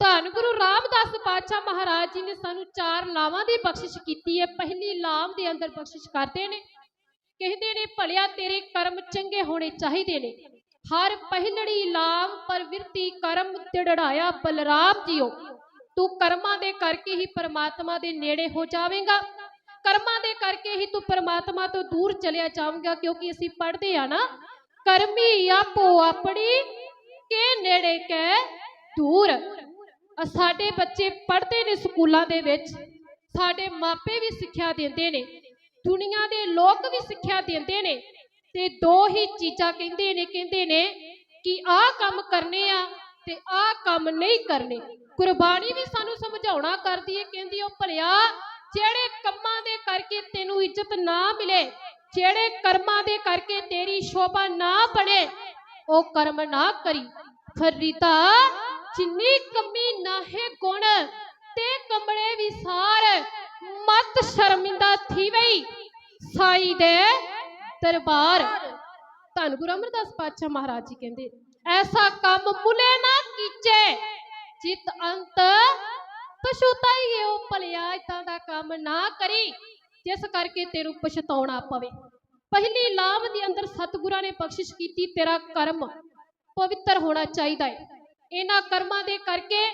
ਧੰਨ ਗੁਰੂ ਰਾਮਦਾਸ ਪਾਤਸ਼ਾਹ ਮਹਾਰਾਜ ਜੀ ਨੇ ਸਾਨੂੰ ਚਾਰ ਲਾਵਾਂ ਦੀ ਬਖਸ਼ਿਸ਼ ਕੀਤੀ ਹੈ। ਪਹਿਲੀ ਲਾਮ ਦੇ ਅੰਦਰ ਬਖਸ਼ਿਸ਼ ਕਰਦੇ ਨੇ। ਕਹਿੰਦੇ ਨੇ, ਭਲਿਆ ਤੇਰੇ ਕਰਮ ਚੰਗੇ ਹੋਣੇ ਚਾਹੀਦੇ ਨੇ। ਹਰ ਪਹਿਲੜੀ ਲਾਮ ਪਰਵਿਰਤੀ ਕਰਮ ਤਿੜੜਾਇਆ ਬਲਰਾਮ ਜੀਓ। ਤੂੰ ਕਰਮਾਂ ਦੇ ਕਰਕੇ ਹੀ ਪਰਮਾਤਮਾ ਦੇ ਨੇੜੇ ਹੋ ਜਾਵੇਂਗਾ। ਕਰਮਾਂ ਦੇ ਕਰਕੇ ਹੀ ਤੂੰ ਪਰਮਾਤਮਾ ਤੋਂ ਦੂਰ ਚਲਿਆ ਜਾਵੇਂਗਾ, ਕਿਉਂਕਿ ਅਸੀਂ ਪੜ੍ਹਦੇ ਆ ਨਾ, ਕਰਮੀ ਆਪੋ ਆਪਣੀ ਕੇ ਨੇੜੇ ਕੈ ਦੂਰ। ਸਾਡੇ ਬੱਚੇ ਪੜ੍ਹਦੇ ਨੇ ਸਕੂਲਾਂ ਦੇ ਵਿੱਚ, ਸਾਡੇ ਮਾਪੇ ਵੀ ਸਿੱਖਿਆ ਦਿੰਦੇ ਨੇ, ਦੁਨੀਆ ਦੇ ਲੋਕ ਵੀ ਸਿੱਖਿਆ ਦਿੰਦੇ ਨੇ, ਤੇ ਦੋ ਹੀ ਚੀਜ਼ਾਂ ਕਹਿੰਦੇ ਨੇ ਕਹਿੰਦੇ ਨੇ ਕਿ ਆਹ ਕੰਮ ਕਰਨੇ ਆ ਤੇ ਆਹ ਕੰਮ ਨਹੀਂ ਕਰਨੇ। ਕੁਰਬਾਨੀ ਵੀ ਸਾਨੂੰ ਸਮਝਾਉਣਾ ਕਰਦੀ ਹੈ ਕਹਿੰਦੀ ਉਹ ਭਲਿਆ, ਜਿਹੜੇ ਕੰਮਾਂ ਦੇ ਕਰਕੇ ਤੈਨੂੰ ਇੱਜ਼ਤ ਨਾ ਮਿਲੇ, ਜਿਹੜੇ ਕਰਮਾਂ ਦੇ ਕਰਕੇ ਤੇਰੀ ਸ਼ੋਭਾ ਨਾ ਬਣੇ, ਉਹ ਕਰਮ ਨਾ ਕਰੀ। ਫਰੀਦਾ ਜਿੰਨੀ ਕਮੀ ਨਾਹੇ ਗੁਣ, ਤੇ ਕਮੜੇ ਵਿਸਾਰ ਮਤ ਸ਼ਰਮਿੰਦਾ ਥੀਵਈ। ਸਾਈ ਦੇ ਦਰਬਾਰ। ਧੰਨ ਗੁਰੂ ਅਮਰਦਾਸ ਪਾਤਸ਼ਾਹ ਮਹਾਰਾਜ ਜੀ ਕਹਿੰਦੇ, ਐਸਾ ਕੰਮ ਮੁਲੇ ਨਾ ਕੀਚੇ, ਜਿਤ ਅੰਤ ਪਛਤਾਈਏ ਉਹ ਭਲਿਆ, ਇਦਾਂ ਦਾ ਕੰਮ ਨਾ ਕਰੀ, ਜਿਸ ਕਰਕੇ ਤੈਨੂੰ ਪਛਤਾਉਣਾ ਪਵੇ। ਪਹਿਲੀ ਲਾਭ ਦੇ ਅੰਦਰ ਸਤਿਗੁਰਾਂ ਨੇ ਬਖਸ਼ਿਸ਼ ਕੀਤੀ, ਤੇਰਾ ਕਰਮ ਪਵਿੱਤਰ ਹੋਣਾ ਚਾਹੀਦਾ ਹੈ ਇਹਨਾਂ ਕਰਮਾਂ ਦੇ ਕਰਕੇ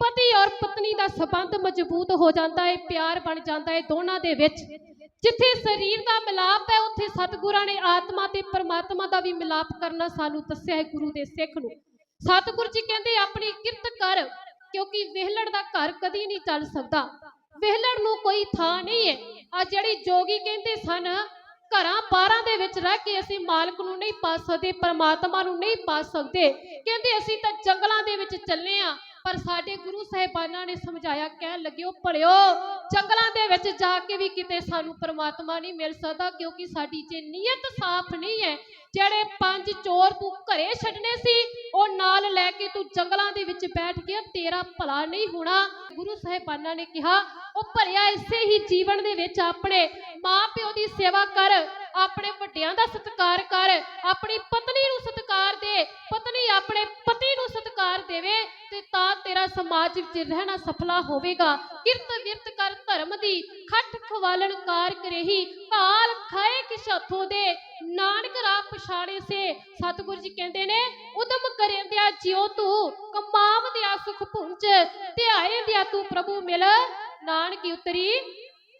ਪਤੀ ਔਰ ਪਤਨੀ ਦਾ ਸਬੰਧ ਮਜ਼ਬੂਤ ਹੋ ਜਾਂਦਾ ਹੈ, ਪਿਆਰ ਬਣ ਜਾਂਦਾ ਹੈ ਦੋਨਾਂ ਦੇ ਵਿੱਚ। ਜਿੱਥੇ ਸਰੀਰ ਦਾ ਮਿਲਾਪ ਹੈ, ਉੱਥੇ ਸਤਿਗੁਰਾਂ ਨੇ ਆਤਮਾ ਤੇ ਪਰਮਾਤਮਾ ਦਾ ਵੀ ਮਿਲਾਪ ਕਰਨਾ ਸਾਨੂੰ ਦੱਸਿਆ ਹੈ ਗੁਰੂ ਦੇ ਸਿੱਖ ਨੂੰ। ਸਤਿਗੁਰ ਜੀ ਕਹਿੰਦੇ, ਆਪਣੀ ਕਿਰਤ ਕਰ, ਕਿਉਂਕਿ ਵਿਹਲੜ ਦਾ ਘਰ ਕਦੀ ਨਹੀਂ ਚੱਲ ਸਕਦਾ। ਵਿਹਲੜ ਨੂੰ ਕੋਈ ਥਾਂ ਨਹੀਂ ਹੈ। ਆ ਜਿਹੜੀ ਜੋਗੀ ਕਹਿੰਦੇ ਸਨ ਘਰਾਂ ਬਾਰਾਂ ਦੇ ਵਿੱਚ ਰਹਿ ਕੇ ਅਸੀਂ ਮਾਲਕ ਨੂੰ ਨਹੀਂ ਪਾ ਸਕਦੇ, ਪਰਮਾਤਮਾ ਨੂੰ ਨਹੀਂ ਪਾ ਸਕਦੇ। ਕਹਿੰਦੇ ਅਸੀਂ ਤਾਂ ਜੰਗਲਾਂ ਦੇ ਵਿੱਚ ਚੱਲੇ ਆ, ਪਰ ਸਾਡੇ ਗੁਰੂ ਸਾਹਿਬਾਨਾਂ ਨੇ ਸਮਝਾਇਆ, ਕਹਿਣ ਲੱਗੇ ਭਲਿਓ, ਜੰਗਲਾਂ ਦੇ ਵਿੱਚ ਜਾ ਕੇ ਵੀ ਕਿਤੇ ਸਾਨੂੰ ਪਰਮਾਤਮਾ ਨਹੀਂ ਮਿਲ ਸਕਦਾ, ਕਿਉਂਕਿ ਸਾਡੀ ਜੇ ਨੀਅਤ ਸਾਫ਼ ਨਹੀਂ ਹੈ। ਜਿਹੜੇ ਪੰਜ ਚੋਰ ਤੂੰ ਘਰੇ ਛੱਡਨੇ ਸੀ, ਉਹ ਨਾਲ ਲੈ ਕੇ ਤੂੰ ਜੰਗਲਾਂ ਦੇ ਵਿੱਚ ਬੈਠ ਗਿਆ, ਤੇਰਾ ਭਲਾ ਨਹੀਂ ਹੋਣਾ। ਗੁਰੂ ਸਾਹਿਬਾਨਾਂ ਨੇ ਕਿਹਾ, ਉਹ ਭਰਿਆ ਇਸੇ ਹੀ ਜੀਵਨ ਦੇ ਵਿੱਚ ਆਪਣੇ ਮਾਂ ਪਿਓ ਦੀ ਸੇਵਾ ਕਰ, ਆਪਣੇ ਵੱਡਿਆਂ ਦਾ ਸਤਿਕਾਰ ਕਰ, ਆਪਣੀ ਪਤਨੀ ਨੂੰ ਸਤਿਕਾਰ ਦੇ, ਪਤਨੀ ਆਪਣੇ ਪਤੀ ਨੂੰ ਸਤਿਕਾਰ ਦੇਵੇ ਤੇ ਤਾਂ ਤੇਰਾ ਸਮਾਜ ਵਿੱਚ ਰਹਿਣਾ ਸਫਲਾ ਹੋਵੇਗਾ। ਕਿਰਤ ਵਿਰਤ ਕਰ ਧਰਮ ਦੀ, ਖੱਟ ਖਵਾਲਣ ਕਾਰ ਕਰੇਹੀ ਕਾਲ ਖਾਏ ਕਿਸ ਹੱਥੋਂ ਦੇ। ਨਾਨਕ ਰਾਹ ਪਛਾੜੇ ਸੇ, ਸਤਿਗੁਰੂ ਜੀ ਕਹਿੰਦੇ ਨੇ, ਉਦਮ ਕਰੇਂਦਿਆ ਜਿਉ ਤੂੰ, ਕਮਾਵਦਿਆ ਸੁਖ ਪੁੰਜ ਧਿਆਏ ਤੂੰ ਪ੍ਰਭੂ ਮਿਲ। ਨਾਨਕੀ ਉਤਰੀ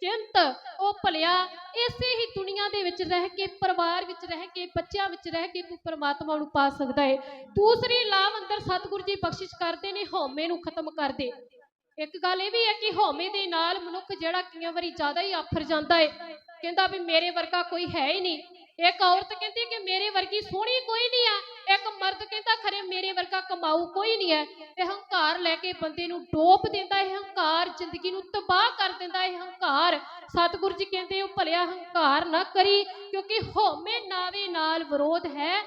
ਚਿੰਤ, ਉਹ ਭਲਿਆ, ਇਸੇ ਹੀ ਦੁਨੀਆ ਦੇ ਵਿੱਚ ਰਹਿ ਕੇ, ਪਰਿਵਾਰ ਵਿੱਚ ਰਹਿ ਕੇ, ਬੱਚਿਆਂ ਵਿੱਚ ਰਹਿ ਕੇ ਤੂੰ ਪਰਮਾਤਮਾ ਨੂੰ ਪਾ ਸਕਦਾ ਹੈ ਦੂਸਰੀ ਲਾਭ ਅੰਦਰ ਸਤਿਗੁਰੂ ਜੀ ਬਖਸ਼ਿਸ਼ ਕਰਦੇ ਨੇ, ਹਉਮੈ ਨੂੰ ਖਤਮ ਕਰਦੇ। ਇੱਕ ਗੱਲ ਇਹ ਵੀ ਹੈ ਕਿ ਹਉਮੈ ਦੇ ਨਾਲ ਮਨੁੱਖ ਜਿਹੜਾ ਕਈਆਂ ਵਾਰੀ ਜ਼ਿਆਦਾ ਹੀ ਆਫਰ ਜਾਂਦਾ ਹੈ ਕਹਿੰਦਾ ਵੀ ਮੇਰੇ ਵਰਗਾ ਕੋਈ ਹੈ ਹੀ ਨਹੀਂ। ਇੱਕ ਔਰਤ ਕਹਿੰਦੀ ਕਿ ਮੇਰੇ ਵਰਗੀ ਸੋਹਣੀ ਕੋਈ ਨਹੀਂ ਆ। ਇੱਕ ਮਰਦ ਕਹਿੰਦਾ, ਖਰੇ ਮੇਰੇ ਵਰਗਾ ਕਮਾਊ ਕੋਈ ਨਹੀਂ ਹੈ। ਇਹ ਹੰਕਾਰ ਲੈ ਕੇ ਬੰਦੇ ਨੂੰ ਡੋਪ ਦਿੰਦਾ ਹੈ ਹੰਕਾਰ, ਜ਼ਿੰਦਗੀ ਨੂੰ ਤਬਾਹ ਕਰ ਦਿੰਦਾ ਹੈ ਹੰਕਾਰ। ਸਤਿਗੁਰ ਜੀ ਕਹਿੰਦੇ, ਉਹ ਭਲਿਆ ਹੰਕਾਰ ਨਾ ਕਰੀ, ਕਿਉਂਕਿ ਹੋਮੇ ਨਾਵੇ ਨਾਲ ਵਿਰੋਧ ਹੈ।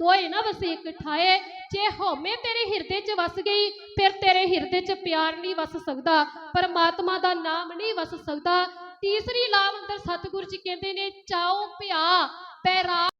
ਦੋਏ ਨਾ ਵਸੇ ਇੱਕ ਠਾਏ ਜੇ ਹਉਮੈ ਤੇਰੇ ਹਿਰਦੇ 'ਚ ਵਸ ਗਈ, ਫਿਰ ਤੇਰੇ ਹਿਰਦੇ 'ਚ ਪਿਆਰ ਨਹੀਂ ਵਸ ਸਕਦਾ। ਪਰਮਾਤਮਾ ਦਾ ਨਾਮ ਨਹੀਂ ਵਸ ਸਕਦਾ। ਤੀਸਰੀ ਲਾਭ ਅੰਦਰ ਸਤਿਗੁਰੂ ਜੀ ਕਹਿੰਦੇ ਨੇ ਚਾਓ ਭਿਆ ਪੈਰਾ